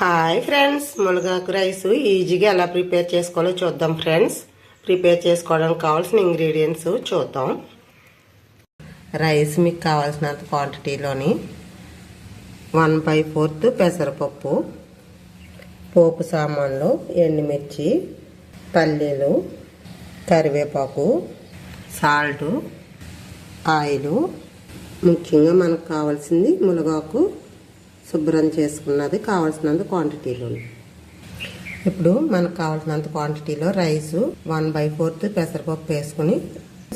Hi friends మునగాకు rice ఈజీగా ఎలా ప్రిపేర్ చేసుకోవాలో చూద్దాం ఫ్రెండ్స్ ప్రిపేర్ చేసుకోవడానికి కావాల్సిన ఇంగ్రీడియంట్స్ చూద్దాం. రైస్ మీకు కావాల్సినంత క్వాంటిటీలోని వన్ బై ఫోర్త్ పెసరపప్పు పోపు సామాన్లు ఎండుమిర్చి పల్లీలు కరివేపాకు సాల్టు ఆయిలు. ముఖ్యంగా మనకు కావాల్సింది మునగాకు. శుభ్రం చేసుకున్నది కావాల్సినంత క్వాంటిటీలో ఇప్పుడు మనకు కావాల్సినంత క్వాంటిటీలో రైసు వన్ బై ఫోర్త్ పెసరపప్పు వేసుకుని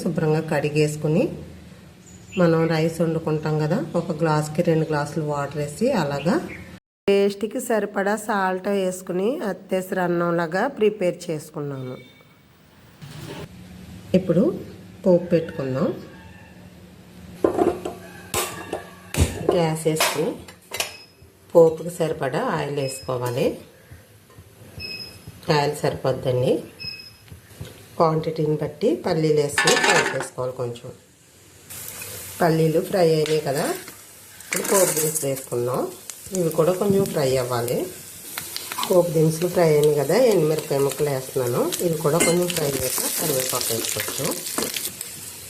శుభ్రంగా కడిగేసుకుని మనం రైస్ వండుకుంటాం కదా ఒక గ్లాస్కి రెండు గ్లాసులు వాటర్ వేసి అలాగా టేస్ట్కి సరిపడా సాల్ట్ వేసుకుని అత్తేసరి అన్నంలాగా ప్రిపేర్ చేసుకున్నాను. ఇప్పుడు పోపు పెట్టుకుందాం. గ్యాస్ వేసుకుని పోపుకి సరిపడా ఆయిల్ వేసుకోవాలి. ఆయిల్ సరిపోద్దండి. క్వాంటిటీని బట్టి పల్లీలు వేసి ఫ్రై చేసుకోవాలి కొంచెం. పల్లీలు ఫ్రై అయినాయి కదా ఇప్పుడు పోపు దినుసులు వేసుకుందాం. ఇవి కూడా కొంచెం ఫ్రై అవ్వాలి. పోపు దినుసులు ఫ్రై అయినాయి కదా ఎండుమిరపకాయ ముక్కలు వేస్తున్నాను. ఇవి కూడా కొంచెం ఫ్రై అయ్యాక కరివేపాకు వేసుకోవచ్చు.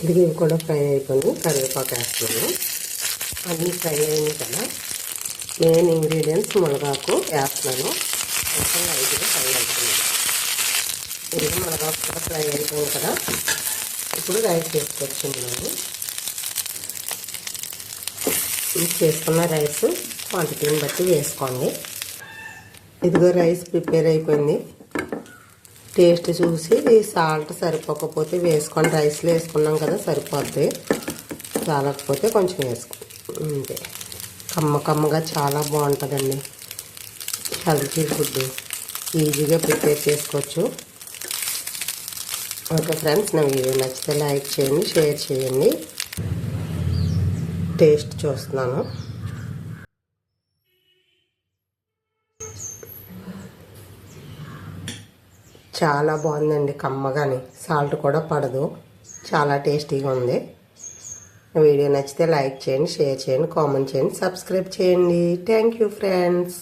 ఇది ఇవి కూడా ఫ్రై అయిపోయి కరివేపాకు వేస్తున్నాను. అన్నీ ఫ్రై అయినాయి కదా. మెయిన్ ఇంగ్రీడియంట్స్ మునగాకు వేస్తున్నాను. కొంచెం లైట్గా ఫ్రై అవుతుంది ఇది మునగాకు కూడా ఫ్రై అయిపోయింది కదా. ఇప్పుడు రైస్ వేసుకొచ్చున్నాను చేసుకున్న రైస్ క్వాంటిటీని బట్టి వేసుకోండి. ఇదిగో రైస్ ప్రిపేర్ అయిపోయింది. టేస్ట్ చూసి సాల్ట్ సరిపోకపోతే వేసుకొని రైస్లో వేసుకున్నాం కదా సరిపోద్ది. చాలకపోతే కొంచెం వేసుకో. అంతే. కమ్మ కమ్మగా చాలా బాగుంటుందండి. హెల్తీ ఫుడ్ ఈజీగా ప్రిపేర్ చేసుకోవచ్చు. ఓకే ఫ్రెండ్స్ నా వీడియో నచ్చితే లైక్ చేయండి షేర్ చేయండి. టేస్ట్ చూస్తున్నాను. చాలా బాగుందండి కమ్మగాని. సాల్ట్ కూడా పడదు. చాలా టేస్టీగా ఉంది. వీడియో నచ్చితే లైక్ చేయండి షేర్ చేయండి కామెంట్ చేయండి సబ్స్క్రైబ్ చేయండి. Thank you friends